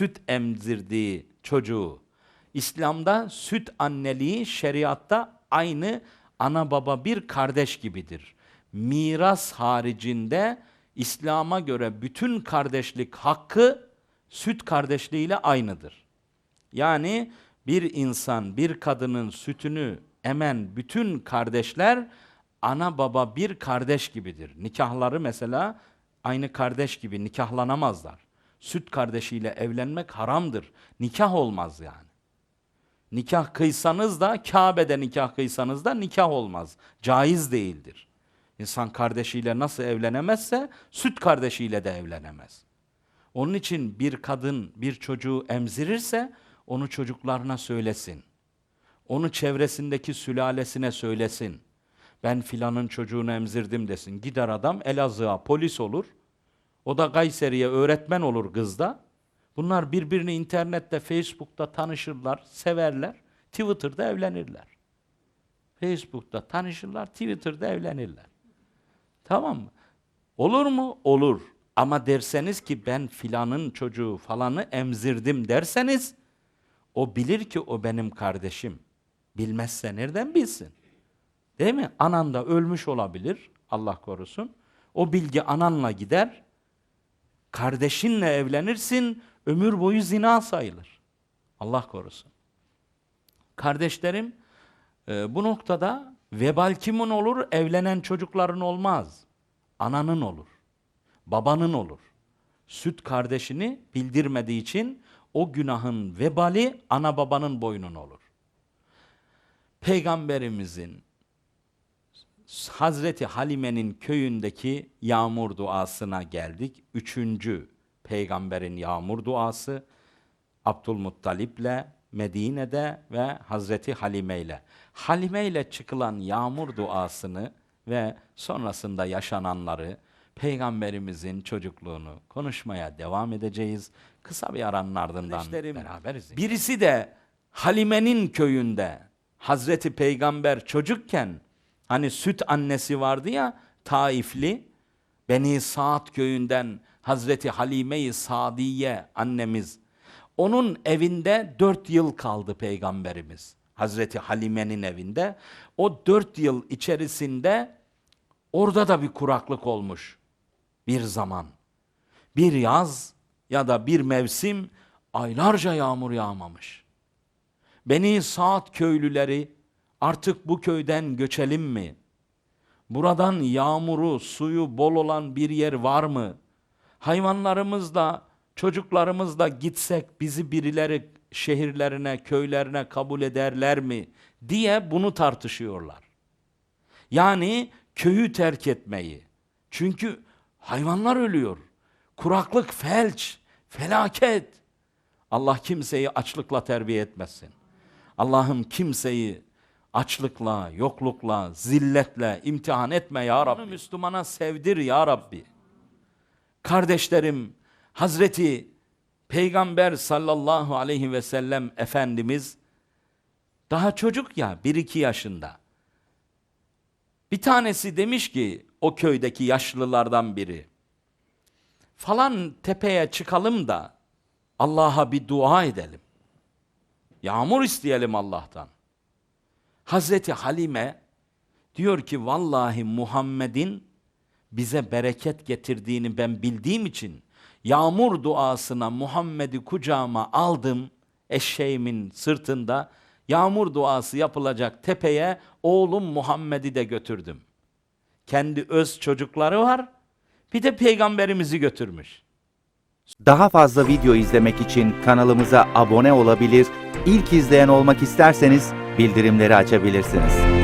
süt emzirdiği çocuğu. İslam'da süt anneliği şeriatta aynı ana baba bir kardeş gibidir. Miras haricinde İslam'a göre bütün kardeşlik hakkı süt kardeşliğiyle aynıdır. Yani bir insan bir kadının sütünü emen bütün kardeşler ana baba bir kardeş gibidir. Nikahları mesela aynı kardeş gibi nikahlanamazlar. Süt kardeşiyle evlenmek haramdır. Nikah olmaz yani. Nikah kıysanız da Kabe'de nikah kıysanız da nikah olmaz. Caiz değildir. İnsan kardeşiyle nasıl evlenemezse süt kardeşiyle de evlenemez. Onun için bir kadın bir çocuğu emzirirse onu çocuklarına söylesin. Onu çevresindeki sülalesine söylesin. Ben filanın çocuğunu emzirdim desin. Gider adam Elazığ'a polis olur. O da Kayseri'ye öğretmen olur kızda. Bunlar birbirini internette, Facebook'ta tanışırlar, severler. Twitter'da evlenirler. Facebook'ta tanışırlar, Twitter'da evlenirler. Tamam mı? Olur mu? Olur. Ama derseniz ki ben filanın çocuğu falanı emzirdim derseniz o bilir ki o benim kardeşim. Bilmezse nereden bilsin? Değil mi? Anan da ölmüş olabilir. Allah korusun. O bilgi ananla gider. Kardeşinle evlenirsin. Ömür boyu zina sayılır. Allah korusun. Kardeşlerim e, bu noktada vebal kimin olur? Evlenen çocukların olmaz. Ananın olur. Babanın olur. Süt kardeşini bildirmediği için o günahın vebali ana babanın boynuna olur. Peygamberimizin Hazreti Halime'nin köyündeki yağmur duasına geldik. Üçüncü peygamberin yağmur duası Abdülmuttalip'le Medine'de ve Hazreti Halime ile. Halime ile çıkılan yağmur duasını ve sonrasında yaşananları Peygamberimizin çocukluğunu konuşmaya devam edeceğiz. Kısa bir aranın ardından beraberiz. Birisi de Halime'nin köyünde Hazreti Peygamber çocukken hani süt annesi vardı ya Taifli Beni Saad köyünden Hazreti Halime-i Sadiye annemiz onun evinde dört yıl kaldı peygamberimiz. Hazreti Halime'nin evinde. O dört yıl içerisinde orada da bir kuraklık olmuş. Bir zaman. Bir yaz ya da bir mevsim aylarca yağmur yağmamış. Beni Saat köylüleri artık bu köyden göçelim mi? Buradan yağmuru, suyu bol olan bir yer var mı? Hayvanlarımızla, çocuklarımızla gitsek bizi birileri şehirlerine, köylerine kabul ederler mi diye bunu tartışıyorlar. Yani köyü terk etmeyi. Çünkü hayvanlar ölüyor. Kuraklık, felç, felaket. Allah kimseyi açlıkla terbiye etmesin. Allah'ım kimseyi açlıkla, yoklukla, zilletle imtihan etme ya Rabbi. Müslümana sevdir ya Rabbi. Kardeşlerim, Hazreti Peygamber sallallahu aleyhi ve sellem Efendimiz daha çocuk ya, bir iki yaşında. Bir tanesi demiş ki o köydeki yaşlılardan biri. Falan tepeye çıkalım da Allah'a bir dua edelim. Yağmur isteyelim Allah'tan. Hazreti Halime diyor ki vallahi Muhammed'in bize bereket getirdiğini ben bildiğim için yağmur duasına Muhammed'i kucağıma aldım eşeğimin sırtında yağmur duası yapılacak tepeye oğlum Muhammed'i de götürdüm. Kendi öz çocukları var bir de peygamberimizi götürmüş. Daha fazla video izlemek için kanalımıza abone olabilir, ilk izleyen olmak isterseniz bildirimleri açabilirsiniz.